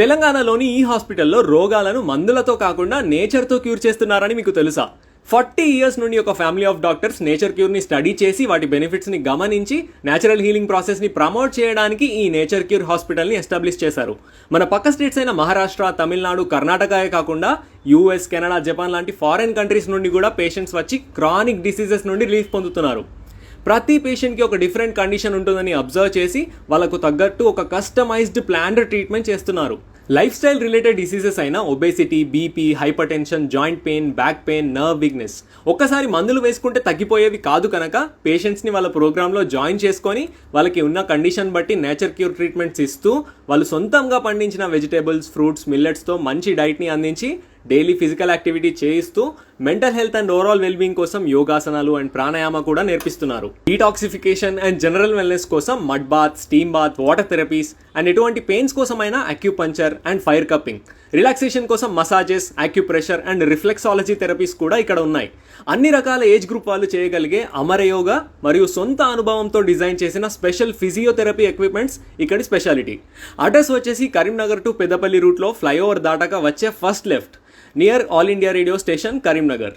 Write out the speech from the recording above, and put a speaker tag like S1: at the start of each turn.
S1: తెలంగాణలోని ఈ హాస్పిటల్లో రోగాలను మందులతో కాకుండా నేచర్తో క్యూర్ చేస్తున్నారని మీకు తెలుసా? ఫార్టీ ఇయర్స్ నుండి ఒక ఫ్యామిలీ ఆఫ్ డాక్టర్స్ నేచర్ క్యూర్ని స్టడీ చేసి వాటి బెనిఫిట్స్ని గమనించి నేచురల్ హీలింగ్ ప్రాసెస్ని ప్రమోట్ చేయడానికి ఈ నేచర్ క్యూర్ హాస్పిటల్ని ఎస్టాబ్లిష్ చేశారు. మన పక్క స్టేట్స్ అయిన మహారాష్ట్ర తమిళనాడు కర్ణాటకయే కాకుండా యూఎస్ కెనడా జపాన్ లాంటి ఫారెన్ కంట్రీస్ నుండి కూడా పేషెంట్స్ వచ్చి క్రానిక్ డిసీజెస్ నుండి రిలీఫ్ పొందుతున్నారు. ప్రతి పేషెంట్కి ఒక డిఫరెంట్ కండిషన్ ఉంటుందని అబ్జర్వ్ చేసి వాళ్ళకు తగ్గట్టు ఒక కస్టమైజ్డ్ ప్లాన్డ్ ట్రీట్మెంట్ చేస్తున్నారు. లైఫ్ స్టైల్ రిలేటెడ్ డిసీజెస్ అయిన obesity BP hypertension joint pain back pain nerve weakness ఒక్కసారి మందులు వేసుకుంటే తగ్గిపోయేవి కాదు కనుక పేషెంట్స్ని వాళ్ళ ప్రోగ్రాంలో జాయిన్ చేసుకొని వాళ్ళకి ఉన్న కండిషన్ బట్టి నేచర్ క్యూర్ ట్రీట్మెంట్స్ ఇస్తూ వాళ్ళు సొంతంగా పండించిన వెజిటేబుల్స్ ఫ్రూట్స్ మిల్లెట్స్తో మంచి డైట్ని అందించి డైలీ ఫిజికల్ యాక్టివిటీ చేయిస్తూ mental health and overall wellbeing కోసం యోగాసనాలు అండ్ ప్రాణాయామ కూడా నేర్పిస్తున్నారు. డీటాక్సిఫికేషన్ అండ్ జనరల్ వెల్నెస్ కోసం mud bath steam bath water therapies and ఎటువంటి పెయిన్స్ కోసమైనా acupuncture and fire cupping. Relaxation కోసం massages acupressure and reflexology therapies కూడా ఇక్కడ ఉన్నాయి. అన్ని రకాల ఏజ్ గ్రూప్ వాళ్ళు చేయగలిగే అమరయోగ మరియు సొంత అనుభవంతో డిజైన్ చేసిన స్పెషల్ ఫిజియోథెరపీ ఎక్విప్మెంట్స్ ఇక్కడి స్పెషాలిటీ. అడ్రస్ వచ్చేసి కరీంనగర్ టు పెద్దపల్లి రూట్లో ఫ్లైఓవర్ దాటాక వచ్చే first left. near All India Radio Station, Karimnagar.